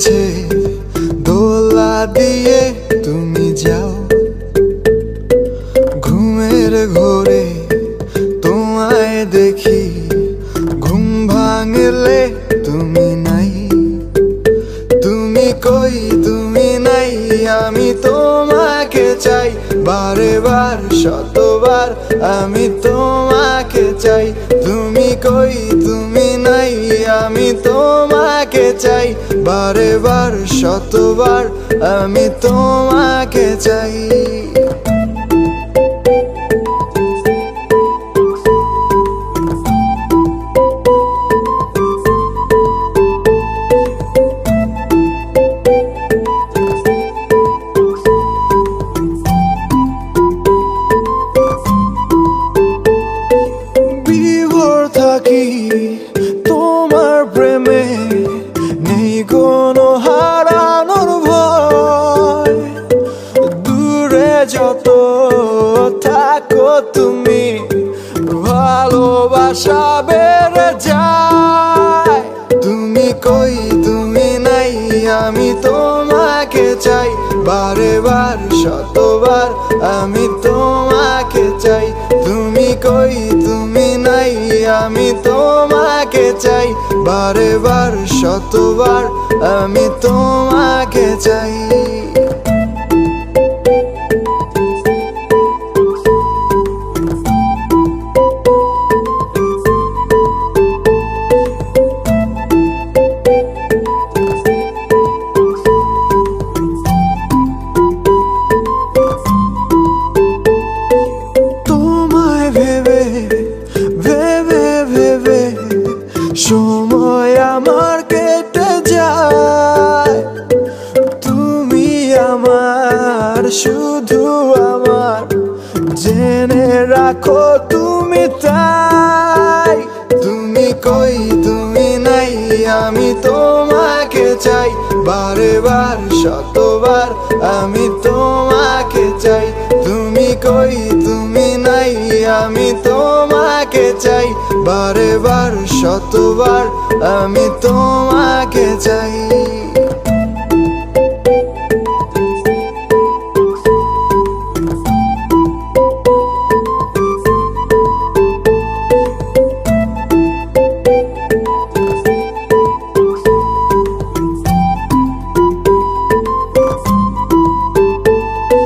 মাঝে দোলা দিয়ে তুমি যাও। ঘুমের ঘোরে তোমায় দেখি, ঘুম ভাঙলে তুমি নাই। তুমি কই, তুমি নাই, আমি তোমাকে চাই। বারে বার, শতবার আমি তোমাকে চাই। তুমি কই, তুমি নাই, আমি তোমাকে চাই। বারে বার শতবার আমি তোমাকে চাই। থাকি। তুমি ভালোবাসা বেড়ে যায়। তুমি কই, তুমি নাই, আমি তোমাকে চাই। বারে বার, শতবার আমি তোমাকে চাই। তুমি কই, তুমি নাই, আমি তোমাকে চাই। বারে বার, শতবার আমি তোমাকে চাই। রাখো, তুমি তাই। তুমি কই, তুমি নাই, আমি তোমাকে চাই। বারে বার, শতবার আমি তোমাকে চাই। তুমি কই, তুমি নাই, আমি তোমাকে চাই। বারে বার, শতবার আমি তোমাকে চাই।